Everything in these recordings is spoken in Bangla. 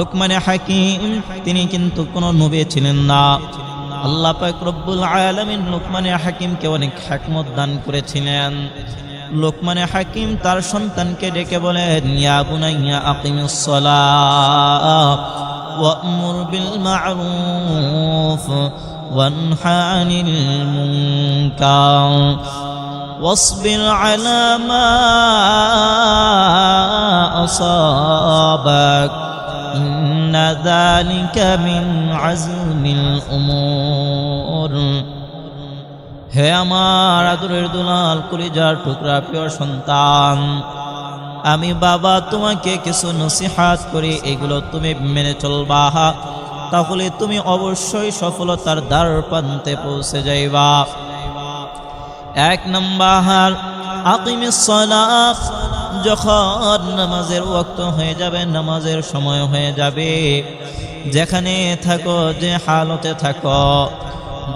লোকমানে হাকিম তিনি কিন্তু কোনো নবী ছিলেন না আল্লাহ পাক রব্বুল আলামিন লোকমানে হাকিমকে অনেক হ্যাকমত দান করেছিলেন লোকমানে হাকিম তার সন্তানকে ডেকে বলেন ইয়া বুনাইয়া আকিমিস সালাহ ওয়া'মুর বিল মা'রুফ ওয়ানহা আনিল মুনকার واصبر على ما أصابك إن ذلك من عزم الأمور হে আমার আদরের দুলাল কলিজার টুকরা প্রিয় সন্তান আমি বাবা তোমাকে কিছু নসিহাত করি এগুলো তুমি মেনে চলবা তাহলে তুমি অবশ্যই সফলতার দ্বার প্রান্তে পৌঁছে যাইবা এক নম্বর আকিমিস সালাত যখন নামাজের ওয়াক্ত হয়ে যাবে, নামাজের সময় হয়ে যাবে। যেখানে থাকো, যে হালতে থাকো,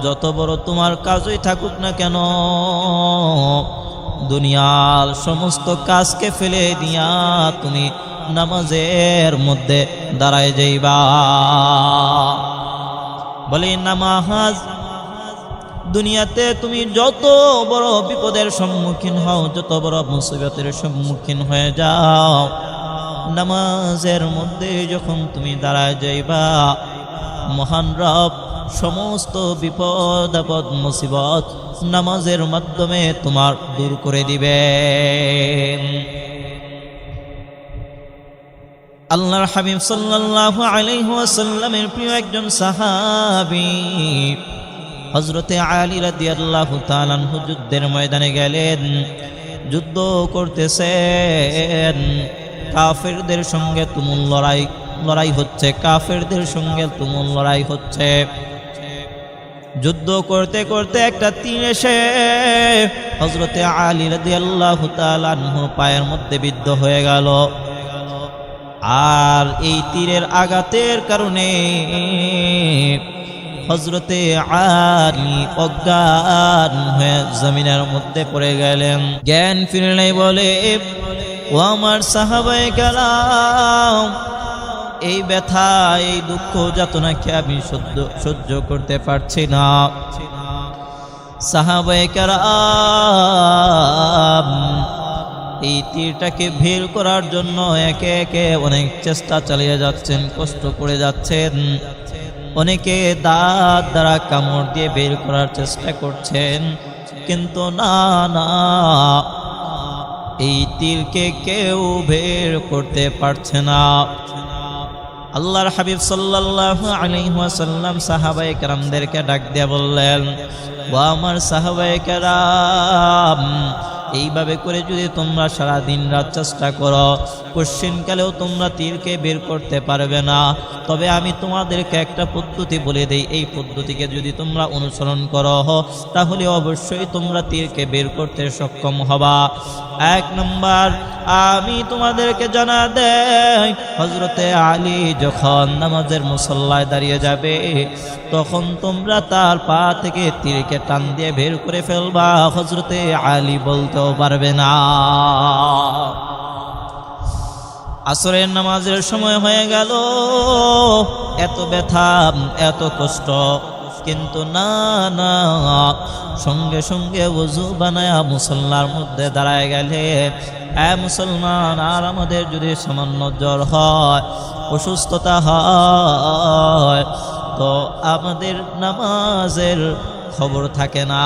যত বড় তোমার কাজই থাকুক না কেন, দুনিয়ার সমস্ত কাজকে ফেলে দিয়া তুমি নামাজের মধ্যে দাঁড়ায় যাইবা। বলে, নামাজ দুনিয়াতে তুমি যত বড় বিপদের সম্মুখীন হও, যত বড় মুসিবতের সম্মুখীন হয়ে যাও। নামাজের মধ্যে যখন তুমি দাঁড়ায় যাইবা, মহান রব সমস্ত বিপদ, আপদ, মুসিবত নামাজের মাধ্যমে তোমার দূর করে দিবে। আল্লাহর হাবিব সাল্লাল্লাহু আলাইহি ওয়াসাল্লামের প্রিয় একজন সাহাবী হজরতে আলী রাদি তালানহু যুদ্ধের ময়দানে গেলেন। যুদ্ধ করতেছেন। কাফেরদের সঙ্গে তুমুল লড়াই লড়াই হচ্ছে, কাফেরদের সঙ্গে তুমুল লড়াই হচ্ছে। যুদ্ধ করতে করতে একটা তীর এসে হজরতে আলী রাদি আল্লাহ তালানহুর পায়ের মধ্যে বিদ্ধ হয়ে গেল। আর এই তীরের আঘাতের কারণে হজরতে আলী অজ্ঞান হয়ে জমিনের মধ্যে পড়ে গেলেন। জ্ঞান ফিরলে বলে, ও আমার সাহাবাই গেলাম এই ব্যথা, এই দুঃখ যাতনাকে আমি সহ্য সহ্য করতে পারছি না? সাহাবাই এই তীরটাকে ভিড় করার জন্য একে একে অনেক চেষ্টা চালিয়ে যাচ্ছেন, কষ্ট করে যাচ্ছেন। অনেকে দাঁত দ্বারা কামড় দিয়ে বের করার চেষ্টা করছেন, কিন্তু না না, এই তীরকে কেউ বের করতে পারছে না। আল্লাহর হাবিব সাল্লাল্লাহু আলাইহি ওয়াসাল্লাম সাহাবায়ে কেরামদেরকে ডাক দিয়ে বললেন, ও আমার সাহাবায়ে কেরাম এইভাবে করে যদি তোমরা সারা দিন রাত চেষ্টা করো কোশ্চিনকালেও তোমরা তীরকে বের করতে পারবে না। তবে আমি তোমাদেরকে একটা পদ্ধতি বলে দেই। এই পদ্ধতিকে যদি তোমরা অনুসরণ করো, তাহলে অবশ্যই তোমরা তীরকে বের করতে সক্ষম হবা। এক নম্বর, আমি তোমাদেরকে জানা দেয় হজরতে আলী যখন নামাজের মুসল্লায় দাঁড়িয়ে যাবে, তখন তোমরা তার পা থেকে তীরকে টান দিয়ে বের করে ফেলবা। হজরতে আলী বলতেও পারবে না। আসরের নামাজের সময় হয়ে গেল। এত ব্যথা, এত কষ্ট। কিন্তু না না, সঙ্গে সঙ্গে উজু বানায়া মুসল্লার মধ্যে দাঁড়ায় গেলে হ্যাঁ মুসলমান, আর আমাদের যদি সামান্য জ্বর হয়, অসুস্থতা হয়, তো আমাদের নামাজের খবর থাকে না।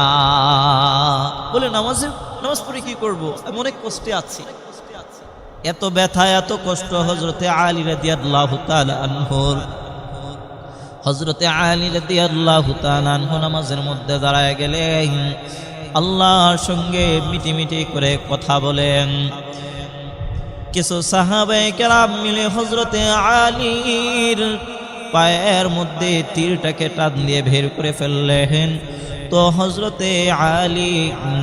বলে, নামাজের নামাজ পড়ে কি করব? আমি অনেক কষ্টে আছি। এত ব্যথা, এত কষ্ট হজরতে আলী রাদিয়াল্লাহু হজরতে আলী রাদিয়াল্লাহু নামাজের মধ্যে দাঁড়ায় গেলেন। আল্লাহর সঙ্গে মিটি মিটি করে কথা বলেন। কিছু সাহাবে কেরাম মিলে হজরতে আলীর পায়ের মধ্যে তীরটাকে টান দিয়ে বের করে ফেললেন। তো হজরতে আলী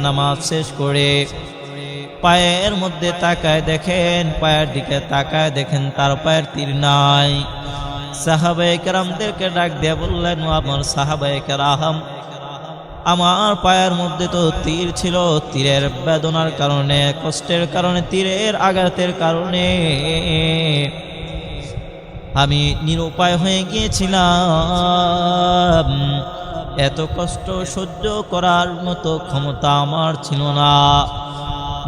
নামাজ শেষ করে পায়ের মধ্যে তাকায় দেখেন, পায়ের দিকে তাকায় দেখেন, তার পায়ের তীর নাই। সাহাবায়ে কেরামদেরকে ডাক দিয়ে বললেন আমার সাহাবায়ে কেরাম, আমার পায়ের মধ্যে তো তীর ছিল, তীরের বেদনার কারণে, কষ্টের কারণে, তীরের আঘাতের কারণে। আমি নিরুপায় হয়ে গিয়েছিলাম। এত কষ্ট সহ্য করার মতো ক্ষমতা আমার ছিল না।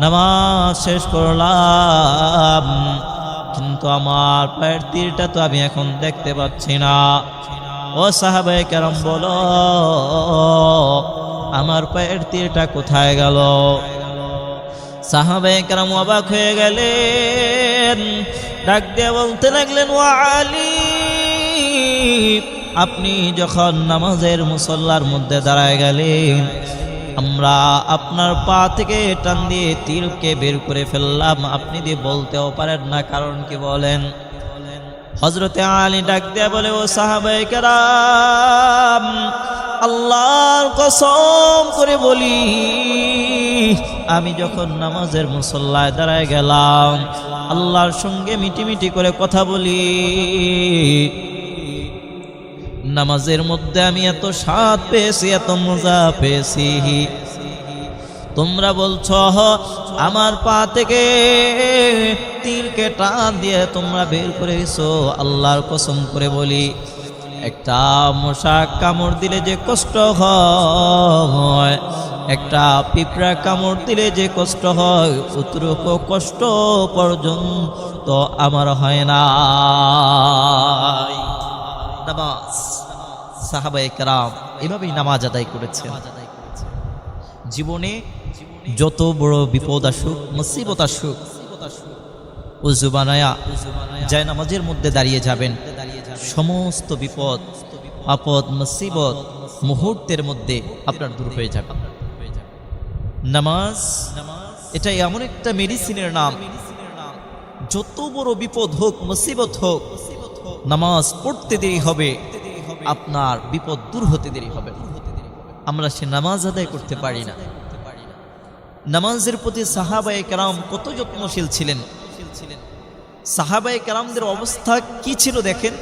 নামাজ শেষ করলাম, কিন্তু আমার পায়ের তীরটা তো আমি এখন দেখতে পাচ্ছি না। ও সাহাবাই কেরম, বলো, আমার পায়ের তীরটা কোথায় গেল? সাহাবে কেরাম অবাক হয়ে গেলেন, ডাক দিয়ে বলতে লাগলেন ও আলী আপনি যখন নামাজের মুসল্লার মধ্যে দাঁড়ায় গেলেন, আমরা আপনার পা থেকে টান দিয়ে তীরকে বের করে ফেললাম। আপনি দিয়ে বলতেও পারেন না, কারণ কি বলেন? হজরতে আলী ডাক দিয়ে বলে, ও সাহাবাই কেরাম, আল্লাহর কসম করে বলি, আমি যখন নামাজের মুসল্লায় দাঁড়ায় গেলাম, আল্লাহর সঙ্গে মিটিমিটি করে কথা বলি নামাজের মধ্যে আমি এত স্বাদ পেয়েছি, এত মজা পেয়েছি। তোমরা বলছ আমার পা থেকে তীরকে টান দিয়ে তোমরা বের করেছ আল্লাহর কসম করে বলি, একটা মশা কামড় দিলে যে কষ্ট হয়, একটা পিঁপড়া কামড় দিলে যে কষ্ট হয়, অতটুকু কষ্ট পর্যন্ত আমার হয় না নামাজ। এভাবেই নামাজ আদায় জীবনে যত বড় বিপদ আসুক, মুসিবত আসুক উজু বানায়া যায় নামাজের মধ্যে দাঁড়িয়ে যাবেন। সমস্ত বিপদ, আপদ, মুসিবত মুহূর্তের মধ্যে আপনার দূর হয়ে যাবে। নামাজ, এটা এমন একটা মেডিসিনের নাম। যত বড় বিপদ হোক, মুসিবত হোক নামাজ পড়তে দেরি হবে, আপনার বিপদ দূর হতে দেরি হবে। আমরা সে নামাজ আদায় করতে পারি না। নামাজের প্রতি সাহাবায়ে কেরাম কত যত্নশীল ছিলেন। সাহাবায়ে কেরামদের অবস্থা কি ছিল দেখেন?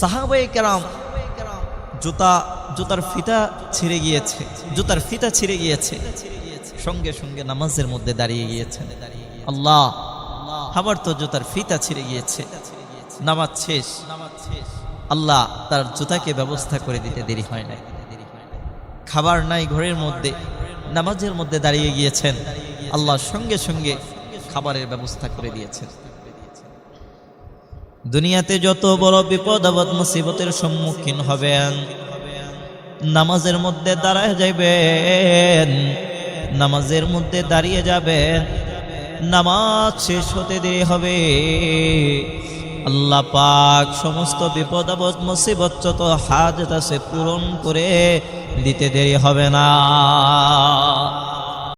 সাহাবায়ে কেরাম জুতা, জুতার ফিতা ছিঁড়ে গিয়েছে, জুতার ফিতা ছিঁড়ে গিয়েছে। সঙ্গে সঙ্গে নামাজের মধ্যে দাঁড়িয়ে গিয়েছেন। আল্লাহ আবার তো জুতার ফিতা ছিঁড়ে গিয়েছে। নামাজ শেষ। আল্লাহ তার জুতাকে ব্যবস্থা করে দিতে দেরি হয় না খাবার নাই ঘরের মধ্যে, নামাজের মধ্যে দাঁড়িয়ে গিয়েছেন। আল্লাহ সঙ্গে সঙ্গে খাবারের ব্যবস্থা করে দিয়েছেন। দুনিয়াতে যত বড় বিপদ আপদ মুসিবতের সম্মুখীন হবেন। নামাজের মধ্যে দাঁড়ায় যাইবেন। নামাজের মধ্যে দাঁড়িয়ে যাবেন। নামাজ শেষ হতে দেরি হবে। আল্লাহ পাক সমস্ত বিপদ, আপদ, মুসিবত যত হাজত আছে পূরণ করে দিতে দেরি হবে না।